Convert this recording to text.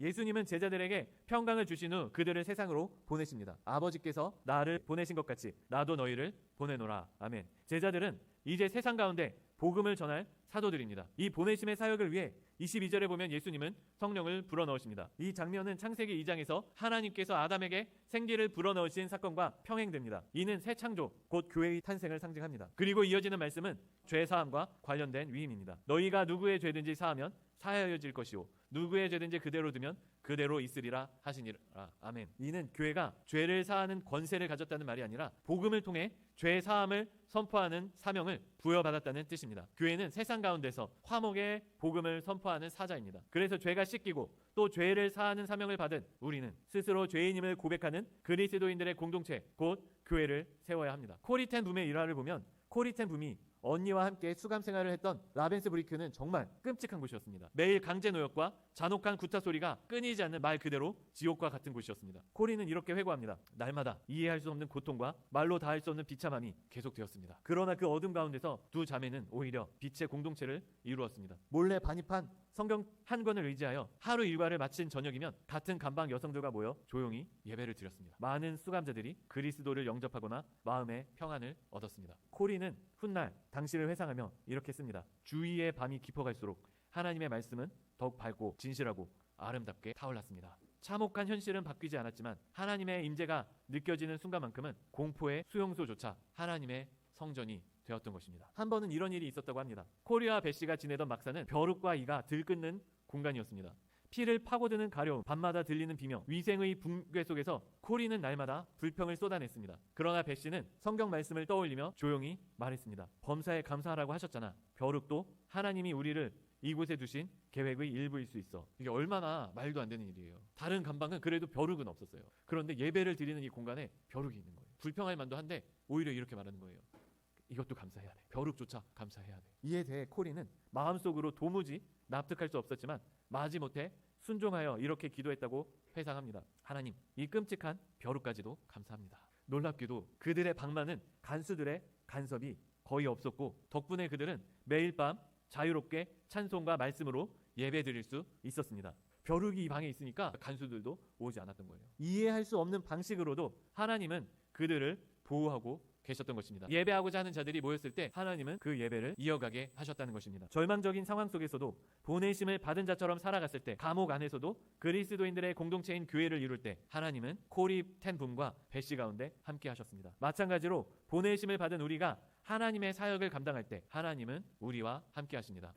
예수님은 제자들에게 평강을 주신 후 그들을 세상으로 보내십니다. 아버지께서 나를 보내신 것 같이 나도 너희를 보내노라. 아멘. 제자들은 이제 세상 가운데 복음을 전할 사도들입니다. 이 보내심의 사역을 위해 22절에 보면 예수님은 성령을 불어넣으십니다. 이 장면은 창세기 2장에서 하나님께서 아담에게 생기를 불어넣으신 사건과 평행됩니다. 이는 새 창조, 곧 교회의 탄생을 상징합니다. 그리고 이어지는 말씀은 죄 사함과 관련된 위임입니다. 너희가 누구의 죄든지 사하면 사하여질 것이요 누구의 죄든지 그대로 두면 그대로 있으리라 하시니라. 아멘. 이는 교회가 죄를 사하는 권세를 가졌다는 말이 아니라 복음을 통해 죄 사함을 선포하는 사명을 부여받았다는 뜻입니다. 교회는 세상 가운데서 화목의 복음을 선포하는 사자입니다. 그래서 죄가 씻기고 또 죄를 사하는 사명을 받은 우리는 스스로 죄인임을 고백하는 그리스도인들의 공동체 곧 교회를 세워야 합니다. 코리텐 붐의 일화를 보면 코리텐 붐이 언니와 함께 수감 생활을 했던 라벤스 브리크는 정말 끔찍한 곳이었습니다. 매일 강제 노역과 잔혹한 구타 소리가 끊이지 않는 말 그대로 지옥과 같은 곳이었습니다. 코리는 이렇게 회고합니다. 날마다 이해할 수 없는 고통과 말로 다할 수 없는 비참함이 계속되었습니다. 그러나 그 어둠 가운데서 두 자매는 오히려 빛의 공동체를 이루었습니다. 몰래 반입한 성경 한 권을 의지하여 하루 일과를 마친 저녁이면 같은 감방 여성들과 모여 조용히 예배를 드렸습니다. 많은 수감자들이 그리스도를 영접하거나 마음의 평안을 얻었습니다. 코리는 훗날 당시를 회상하며 이렇게 씁니다. 주위의 밤이 깊어갈수록 하나님의 말씀은 더욱 밝고 진실하고 아름답게 타올랐습니다. 참혹한 현실은 바뀌지 않았지만 하나님의 임재가 느껴지는 순간만큼은 공포의 수용소조차 하나님의 성전이 되었던 것입니다. 한 번은 이런 일이 있었다고 합니다. 코리와 베시가 지내던 막사는 벼룩과 이가 들끓는 공간이었습니다. 피를 파고드는 가려움, 밤마다 들리는 비명, 위생의 붕괴 속에서 코리는 날마다 불평을 쏟아냈습니다. 그러나 베시는 성경 말씀을 떠올리며 조용히 말했습니다. 범사에 감사하라고 하셨잖아. 벼룩도 하나님이 우리를 이곳에 두신 계획의 일부일 수 있어. 이게 얼마나 말도 안 되는 일이에요. 다른 감방은 그래도 벼룩은 없었어요. 그런데 예배를 드리는 이 공간에 벼룩이 있는 거예요. 불평할 만도 한데 오히려 이렇게 말하는 거예요. 이것도 감사해야 돼. 벼룩조차 감사해야 돼. 이에 대해 코리는 마음속으로 도무지 납득할 수 없었지만 마지못해 순종하여 이렇게 기도했다고 회상합니다. 하나님, 이 끔찍한 벼룩까지도 감사합니다. 놀랍게도 그들의 방만은 간수들의 간섭이 거의 없었고 덕분에 그들은 매일 밤 자유롭게 찬송과 말씀으로 예배 드릴 수 있었습니다. 벼룩이 이 방에 있으니까 간수들도 오지 않았던 거예요. 이해할 수 없는 방식으로도 하나님은 그들을 보호하고 계셨던 것입니다. 예배하고자 하는 자들이 모였을 때 하나님은 그 예배를 이어가게 하셨다는 것입니다. 절망적인 상황 속에서도 보내심을 받은 자처럼 살아갔을 때 감옥 안에서도 그리스도인들의 공동체인 교회를 이룰 때 하나님은 코리 텐붐과 베시 가운데 함께 하셨습니다. 마찬가지로 보내심을 받은 우리가 하나님의 사역을 감당할 때 하나님은 우리와 함께 하십니다.